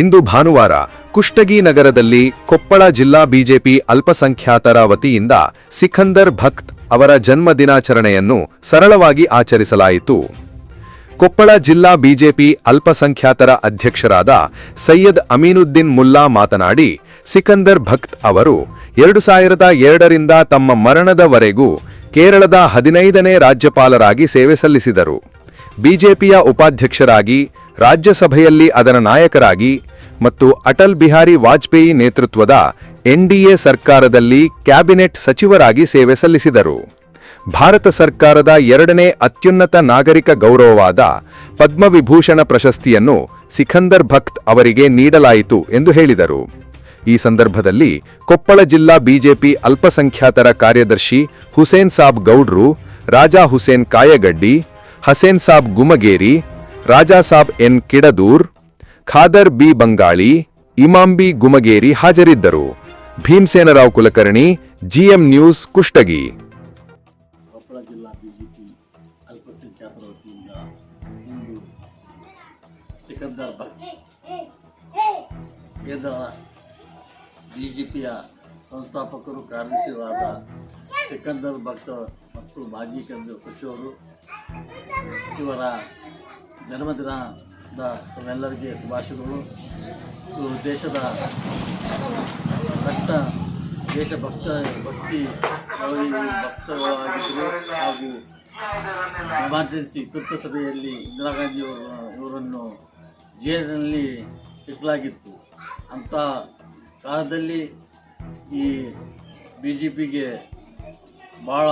ಇಂದು ಭಾನುವಾರ ಕುಷ್ಟಗಿ ನಗರದಲ್ಲಿ ಕೊಪ್ಪಳ ಜಿಲ್ಲಾ ಬಿಜೆಪಿ ಅಲ್ಪಸಂಖ್ಯಾತರ ವತಿಯಿಂದ ಸಿಖಂದರ್ ಭಕ್ತ್ ಅವರ ಜನ್ಮ ದಿನಾಚರಣೆಯನ್ನು ಸರಳವಾಗಿ ಆಚರಿಸಲಾಯಿತು. ಕೊಪ್ಪಳ ಜಿಲ್ಲಾ ಬಿಜೆಪಿ ಅಲ್ಪಸಂಖ್ಯಾತರ ಅಧ್ಯಕ್ಷರಾದ ಸೈಯದ್ ಅಮೀನುದ್ದೀನ್ ಮುಲ್ಲಾ ಮಾತನಾಡಿ ಸಿಕಂದರ್ ಭಕ್ತ್ ಅವರು ಎರಡು ಸಾವಿರದ ಎರಡರಿಂದ ತಮ್ಮ ಮರಣದವರೆಗೂ ಕೇರಳದ ಹದಿನೈದನೇ ರಾಜ್ಯಪಾಲರಾಗಿ ಸೇವೆ ಸಲ್ಲಿಸಿದರು. ಬಿಜೆಪಿಯ ಉಪಾಧ್ಯಕ್ಷರಾಗಿ ರಾಜ್ಯಸಭೆಯಲ್ಲಿ ಅದರ ನಾಯಕರಾಗಿ ಮತ್ತು ಅಟಲ್ ಬಿಹಾರಿ ವಾಜಪೇಯಿ ನೇತೃತ್ವದ ಎನ್ಡಿಎ ಸರ್ಕಾರದಲ್ಲಿ ಕ್ಯಾಬಿನೆಟ್ ಸಚಿವರಾಗಿ ಸೇವೆ ಸಲ್ಲಿಸಿದರು. ಭಾರತ ಸರ್ಕಾರದ ಎರಡನೇ ಅತ್ಯುನ್ನತ ನಾಗರಿಕ ಗೌರವವಾದ ಪದ್ಮವಿಭೂಷಣ ಪ್ರಶಸ್ತಿಯನ್ನು ಸಿಖಂದರ್ ಭಕ್ತ್ ಅವರಿಗೆ ನೀಡಲಾಯಿತು ಎಂದು ಹೇಳಿದರು. ಈ ಸಂದರ್ಭದಲ್ಲಿ ಕೊಪ್ಪಳ ಜಿಲ್ಲಾ ಬಿಜೆಪಿ ಅಲ್ಪಸಂಖ್ಯಾತರ ಕಾರ್ಯದರ್ಶಿ ಹುಸೇನ್ ಸಾಬ್ ಗೌಡ್ರು, ರಾಜಾ ಹುಸೇನ್ ಕಾಯಗಡ್ಡಿ, ಹಸೇನ್ ಸಾಬ್ ಗುಮಗೇರಿ ರಾಜಾ ಸಾಬ್ ಎನ್ ಕಿಡದೂರ್, ಖಾದರ್ ಬಿ ಬಂಗಾಳಿ ಇಮಾಂಬಿ ಗುಮಗೇರಿ ಹಾಜರಿದ್ದರು. Bhimasenarao Kulkarni, GM news Kushtagi. ಜಿಲ್ಲಾ ಸಂಸ್ಥಾಪಕರು ಕಾರ್ಯದರ್ಶಿಗಳಾದ ಸಿಕಂದರ್ ಭಟ್ ಮತ್ತು ಮಾಜಿ ಕೇಂದ್ರ ಸಚಿವರು ಇವರ ಜನ್ಮದಿನದ ತಮ್ಮೆಲ್ಲರಿಗೆ ಶುಭಾಶಯಗಳು. ದೇಶದ ರಕ್ತ ದೇಶಭಕ್ತ ಭಕ್ತಿ ಭಕ್ತಗಳಾಗಿದ್ದರು ಹಾಗೂ ಎಮರ್ಜೆನ್ಸಿ ತುರ್ತು ಸಭೆಯಲ್ಲಿ ಇಂದಿರಾ ಗಾಂಧಿಯವರು ಇವರನ್ನು ಜೇಲಿನಲ್ಲಿ ಇಡಲಾಗಿತ್ತು ಅಂಥ ಕಾಲದಲ್ಲಿ ಈ ಬಿ ಜೆ ಪಿಗೆ ಭಾಳ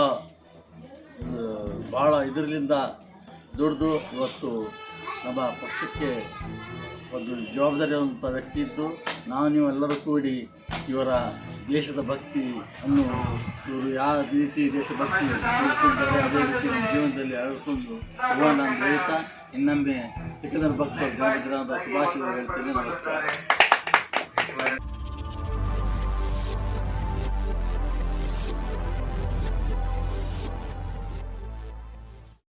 ಭಾಳ ಇದರಿಂದ ದುಡಿದು ಇವತ್ತು ನಮ್ಮ ಪಕ್ಷಕ್ಕೆ ಒಂದು ಜವಾಬ್ದಾರಿಯುವಂಥ ವ್ಯಕ್ತಿ ಇದ್ದು, ನಾವು ನೀವೆಲ್ಲರೂ ಕೂಡಿ ಇವರ ದೇಶದ ಭಕ್ತಿ ಅನ್ನು ಇವರು ಯಾವ ರೀತಿ ದೇಶಭಕ್ತಿ ಉಳಿಸ್ಕೊಂಡಿದ್ದಾರೆ ಅದೇ ರೀತಿ ನಮ್ಮ ಜೀವನದಲ್ಲಿ ಅಳ್ಕೊಂಡು ಹೋಗೋಣ ನಾನು ಹೇಳ್ತಾ, ಇನ್ನೊಮ್ಮೆ ಸಿಕ್ಕಂದರ ಭಕ್ತ ಜನ್ಮದಿನದ ಶುಭಾಶಯಗಳು ಹೇಳ್ತೇನೆ. ನಮಸ್ಕಾರ.